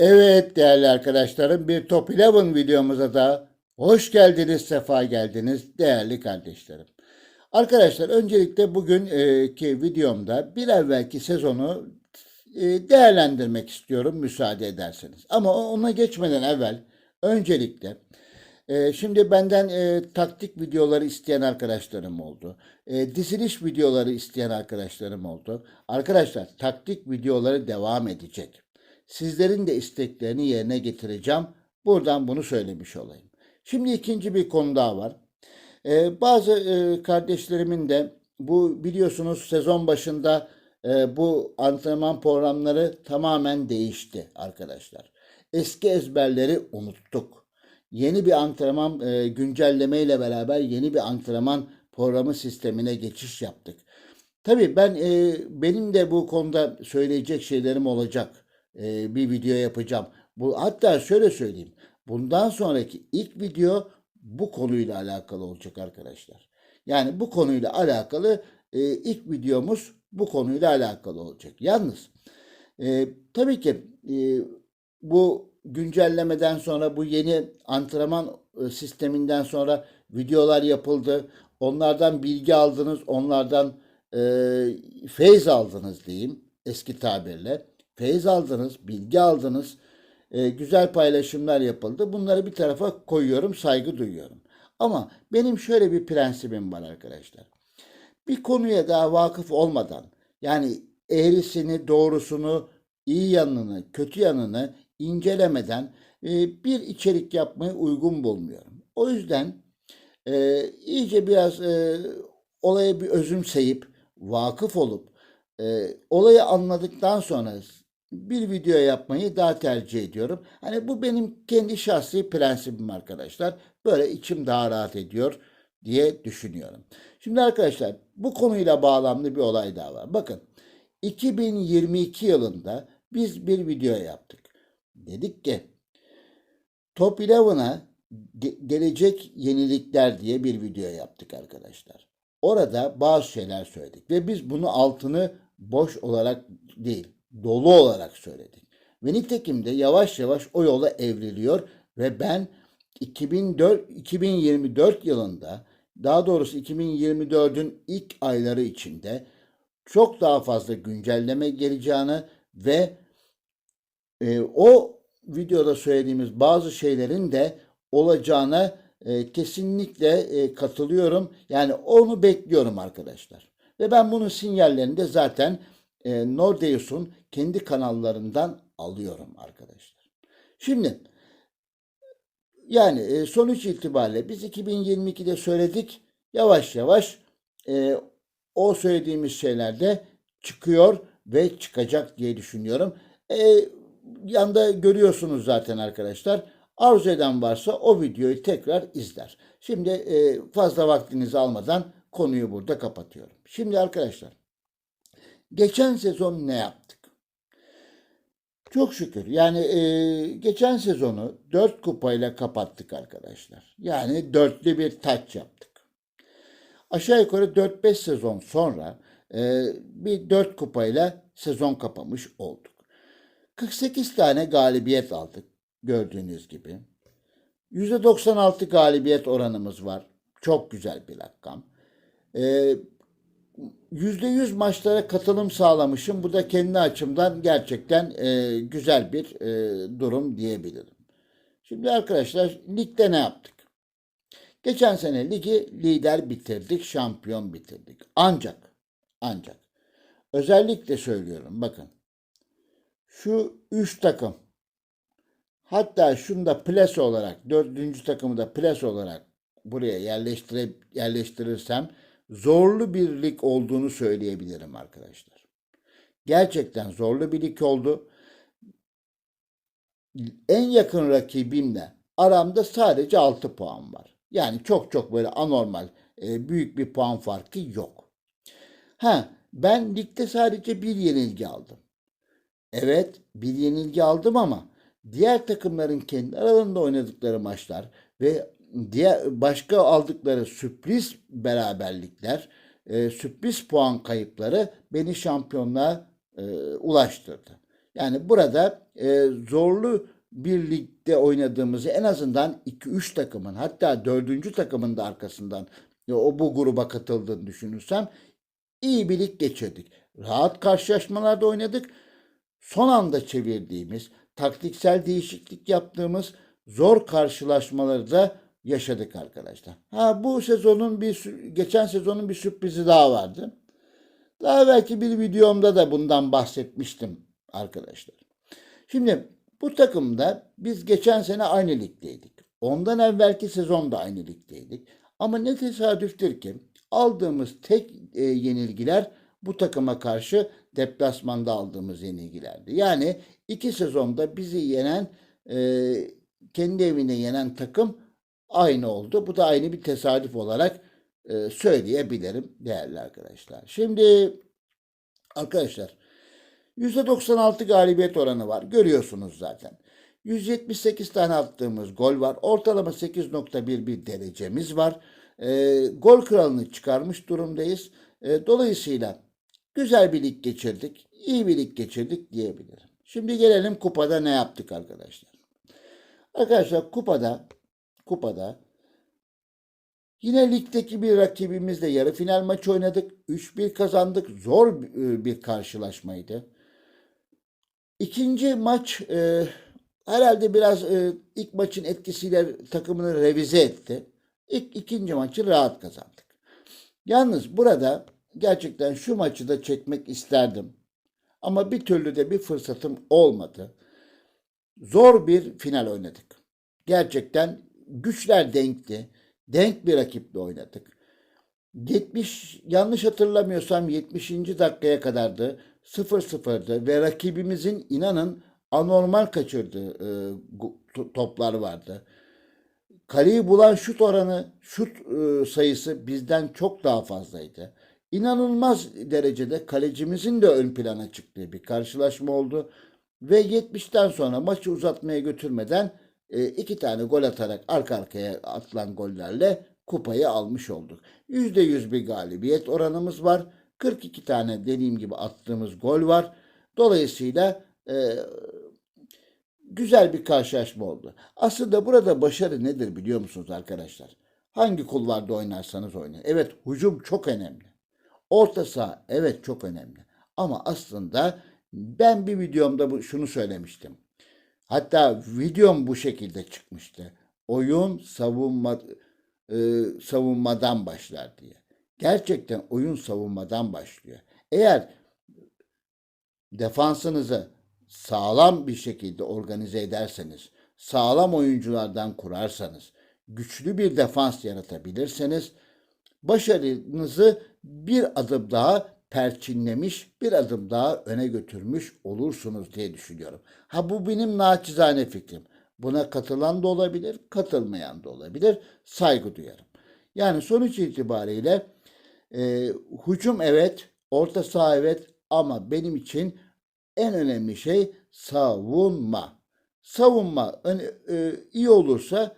Evet değerli arkadaşlarım bir Top 11 videomuza da hoş geldiniz, sefa geldiniz değerli kardeşlerim. Arkadaşlar öncelikle bugünkü videomda bir evvelki sezonu e, değerlendirmek istiyorum müsaade ederseniz. Ama ona geçmeden evvel öncelikle e, şimdi benden e, taktik videoları isteyen arkadaşlarım oldu. Diziliş videoları isteyen arkadaşlarım oldu. Arkadaşlar taktik videoları devam edecek. Sizlerin de isteklerini yerine getireceğim. Buradan bunu söylemiş olayım. Şimdi ikinci bir konu daha var. Ee, bazı e, kardeşlerimin de bu biliyorsunuz sezon başında e, bu antrenman programları tamamen değişti arkadaşlar. Eski ezberleri unuttuk. Yeni bir antrenman e, güncelleme ile beraber yeni bir antrenman programı sistemine geçiş yaptık. Tabii ben e, benim de bu konuda söyleyecek şeylerim olacak. E, bir video yapacağım. Bu hatta şöyle söyleyeyim. Bundan sonraki ilk video bu konuyla alakalı olacak arkadaşlar. Yani bu konuyla alakalı e, ilk videomuz bu konuyla alakalı olacak. Yalnız e, tabii ki e, bu güncellemeden sonra bu yeni antrenman sisteminden sonra videolar yapıldı. Onlardan bilgi aldınız, onlardan e, feyz aldınız diyeyim eski tabirle. Feyz aldınız, bilgi aldınız, e, güzel paylaşımlar yapıldı. Bunları bir tarafa koyuyorum, saygı duyuyorum. Ama benim şöyle bir prensibim var arkadaşlar. Bir konuya daha vakıf olmadan, yani eğrisini, doğrusunu, iyi yanını, kötü yanını incelemeden e, bir içerik yapmayı uygun bulmuyorum. O yüzden e, iyice biraz e, olaya bir özümseyip, vakıf olup, e, olayı anladıktan sonra bir video yapmayı daha tercih ediyorum. Hani bu benim kendi şahsi prensibim arkadaşlar. Böyle içim daha rahat ediyor diye düşünüyorum. Şimdi arkadaşlar bu konuyla bağlamlı bir olay daha var. Bakın 2022 yılında biz bir video yaptık. Dedik ki Top 11'a ge- gelecek yenilikler diye bir video yaptık arkadaşlar. Orada bazı şeyler söyledik ve biz bunu altını boş olarak değil dolu olarak söyledik. Ve nitekim de yavaş yavaş o yola evriliyor ve ben 2004 2024 yılında daha doğrusu 2024'ün ilk ayları içinde çok daha fazla güncelleme geleceğini ve e, o videoda söylediğimiz bazı şeylerin de olacağına e, kesinlikle e, katılıyorum. Yani onu bekliyorum arkadaşlar. Ve ben bunun sinyallerini de zaten e, Nordeus'un kendi kanallarından alıyorum arkadaşlar. Şimdi yani e, sonuç itibariyle biz 2022'de söyledik. Yavaş yavaş e, o söylediğimiz şeyler de çıkıyor ve çıkacak diye düşünüyorum. E, yanda görüyorsunuz zaten arkadaşlar. Arzu eden varsa o videoyu tekrar izler. Şimdi e, fazla vaktinizi almadan konuyu burada kapatıyorum. Şimdi arkadaşlar geçen sezon ne yaptık? Çok şükür. Yani e, geçen sezonu 4 kupayla kapattık arkadaşlar. Yani dörtlü bir taç yaptık. Aşağı yukarı 4-5 sezon sonra e, bir 4 kupayla sezon kapamış olduk. 48 tane galibiyet aldık gördüğünüz gibi. %96 galibiyet oranımız var. Çok güzel bir rakam. Ee, %100 maçlara katılım sağlamışım. Bu da kendi açımdan gerçekten e, güzel bir e, durum diyebilirim. Şimdi arkadaşlar ligde ne yaptık? Geçen sene ligi lider bitirdik, şampiyon bitirdik. Ancak, ancak özellikle söylüyorum bakın. Şu üç takım hatta şunu da plase olarak dördüncü takımı da plase olarak buraya yerleştire, yerleştirirsem zorlu bir lig olduğunu söyleyebilirim arkadaşlar. Gerçekten zorlu bir lig oldu. En yakın rakibimle aramda sadece 6 puan var. Yani çok çok böyle anormal e, büyük bir puan farkı yok. Ha ben ligde sadece bir yenilgi aldım. Evet bir yenilgi aldım ama diğer takımların kendi aralarında oynadıkları maçlar ve diğer başka aldıkları sürpriz beraberlikler, e, sürpriz puan kayıpları beni şampiyonluğa e, ulaştırdı. Yani burada e, zorlu bir ligde oynadığımızı en azından 2-3 takımın hatta 4. takımın da arkasından e, o bu gruba katıldığını düşünürsem iyi bir lig geçirdik. Rahat karşılaşmalarda oynadık. Son anda çevirdiğimiz, taktiksel değişiklik yaptığımız zor karşılaşmaları da yaşadık arkadaşlar. Ha bu sezonun bir geçen sezonun bir sürprizi daha vardı. Daha belki bir videomda da bundan bahsetmiştim arkadaşlar. Şimdi bu takımda biz geçen sene aynı ligdeydik. Ondan evvelki sezon da aynı ligdeydik. Ama ne tesadüftür ki aldığımız tek e, yenilgiler bu takıma karşı deplasmanda aldığımız yenilgilerdi. Yani iki sezonda bizi yenen e, kendi evine yenen takım aynı oldu. Bu da aynı bir tesadüf olarak e, söyleyebilirim değerli arkadaşlar. Şimdi arkadaşlar %96 galibiyet oranı var. Görüyorsunuz zaten. 178 tane attığımız gol var. Ortalama 8.1 bir derecemiz var. E, gol kralını çıkarmış durumdayız. E, dolayısıyla güzel bir lig geçirdik. iyi bir lig geçirdik diyebilirim. Şimdi gelelim kupada ne yaptık arkadaşlar. Arkadaşlar kupada kupada Yine ligdeki bir rakibimizle yarı final maçı oynadık. 3-1 kazandık. Zor e, bir karşılaşmaydı. İkinci maç e, herhalde biraz e, ilk maçın etkisiyle takımını revize etti. İlk ikinci maçı rahat kazandık. Yalnız burada gerçekten şu maçı da çekmek isterdim. Ama bir türlü de bir fırsatım olmadı. Zor bir final oynadık. Gerçekten güçler denkti. Denk bir rakiple oynadık. 70 yanlış hatırlamıyorsam 70. dakikaya kadardı. 0-0'dı ve rakibimizin inanın anormal kaçırdığı e, toplar vardı. Kaleyi bulan şut oranı, şut e, sayısı bizden çok daha fazlaydı. İnanılmaz derecede kalecimizin de ön plana çıktığı bir karşılaşma oldu. Ve 70'ten sonra maçı uzatmaya götürmeden e, iki tane gol atarak arka arkaya atılan gollerle kupayı almış olduk. %100 bir galibiyet oranımız var. 42 tane dediğim gibi attığımız gol var. Dolayısıyla e, güzel bir karşılaşma oldu. Aslında burada başarı nedir biliyor musunuz arkadaşlar? Hangi kulvarda oynarsanız oynayın. Evet hücum çok önemli. Orta saha evet çok önemli. Ama aslında ben bir videomda bu, şunu söylemiştim. Hatta videom bu şekilde çıkmıştı. Oyun savunma e, savunmadan başlar diye. Gerçekten oyun savunmadan başlıyor. Eğer defansınızı sağlam bir şekilde organize ederseniz, sağlam oyunculardan kurarsanız, güçlü bir defans yaratabilirseniz başarınızı bir adım daha perçinlemiş, bir adım daha öne götürmüş olursunuz diye düşünüyorum. Ha bu benim naçizane fikrim. Buna katılan da olabilir, katılmayan da olabilir. Saygı duyarım. Yani sonuç itibariyle e, hücum evet, orta saha evet ama benim için en önemli şey savunma. Savunma e, iyi olursa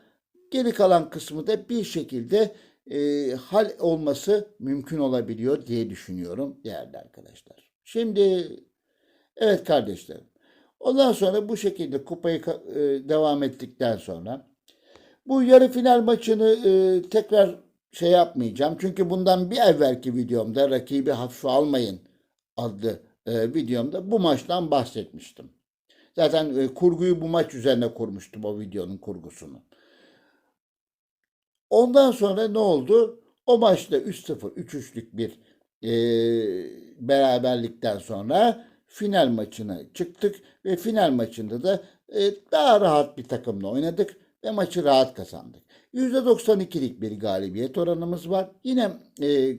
geri kalan kısmı da bir şekilde e, hal olması mümkün olabiliyor diye düşünüyorum değerli arkadaşlar. Şimdi evet kardeşlerim. Ondan sonra bu şekilde kupayı e, devam ettikten sonra bu yarı final maçını e, tekrar şey yapmayacağım. Çünkü bundan bir evvelki videomda rakibi hafife almayın adlı e, videomda bu maçtan bahsetmiştim. Zaten e, kurguyu bu maç üzerine kurmuştum o videonun kurgusunu. Ondan sonra ne oldu? O maçta 3-0, 3-3'lük bir e, beraberlikten sonra final maçına çıktık ve final maçında da e, daha rahat bir takımla oynadık ve maçı rahat kazandık. %92'lik bir galibiyet oranımız var. Yine e,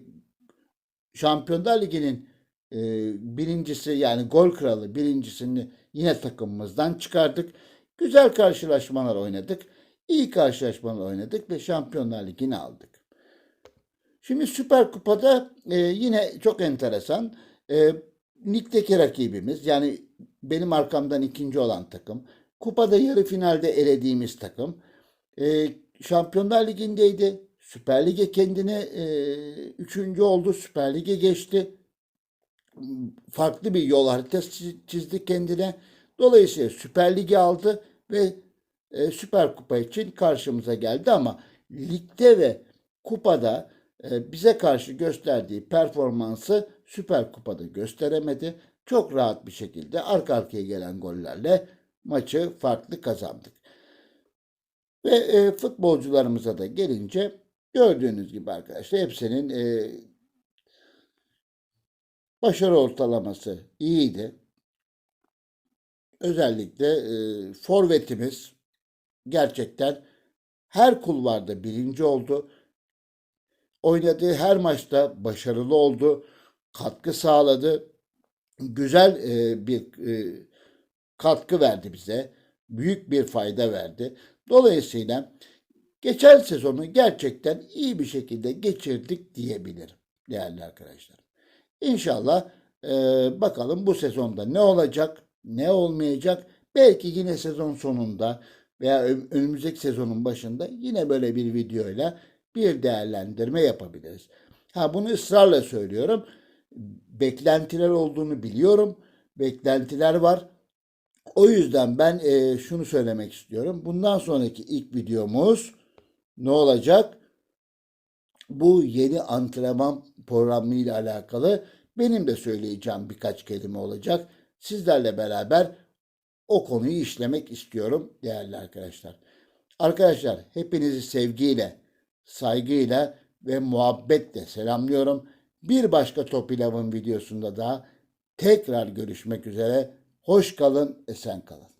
Şampiyonlar Ligi'nin e, birincisi yani gol kralı birincisini yine takımımızdan çıkardık. Güzel karşılaşmalar oynadık. İyi karşılaşmalar oynadık ve Şampiyonlar Ligi'ni aldık. Şimdi Süper Kupa'da e, yine çok enteresan. E, ligdeki rakibimiz yani benim arkamdan ikinci olan takım. Kupada yarı finalde elediğimiz takım. E, Şampiyonlar Ligi'ndeydi. Süper Lig'e kendine e, üçüncü oldu. Süper Lig'e geçti. farklı bir yol haritası çiz- çizdi kendine. Dolayısıyla Süper Lig'i aldı ve e, Süper Kupa için karşımıza geldi ama ligde ve kupada e, bize karşı gösterdiği performansı Süper Kupa'da gösteremedi. Çok rahat bir şekilde arka arkaya gelen gollerle maçı farklı kazandık. Ve e, futbolcularımıza da gelince gördüğünüz gibi arkadaşlar hepsinin e, başarı ortalaması iyiydi. Özellikle e, forvetimiz gerçekten her kulvarda birinci oldu. Oynadığı her maçta başarılı oldu. Katkı sağladı. Güzel e, bir e, katkı verdi bize. Büyük bir fayda verdi. Dolayısıyla geçen sezonu gerçekten iyi bir şekilde geçirdik diyebilirim değerli arkadaşlar. İnşallah e, bakalım bu sezonda ne olacak, ne olmayacak. Belki yine sezon sonunda veya önümüzdeki sezonun başında yine böyle bir videoyla bir değerlendirme yapabiliriz. Ha bunu ısrarla söylüyorum. Beklentiler olduğunu biliyorum. Beklentiler var. O yüzden ben e, şunu söylemek istiyorum. Bundan sonraki ilk videomuz ne olacak? Bu yeni antrenman programı ile alakalı benim de söyleyeceğim birkaç kelime olacak. Sizlerle beraber o konuyu işlemek istiyorum değerli arkadaşlar. Arkadaşlar hepinizi sevgiyle, saygıyla ve muhabbetle selamlıyorum. Bir başka Top Pilav'ın videosunda da tekrar görüşmek üzere. Hoş kalın, esen kalın.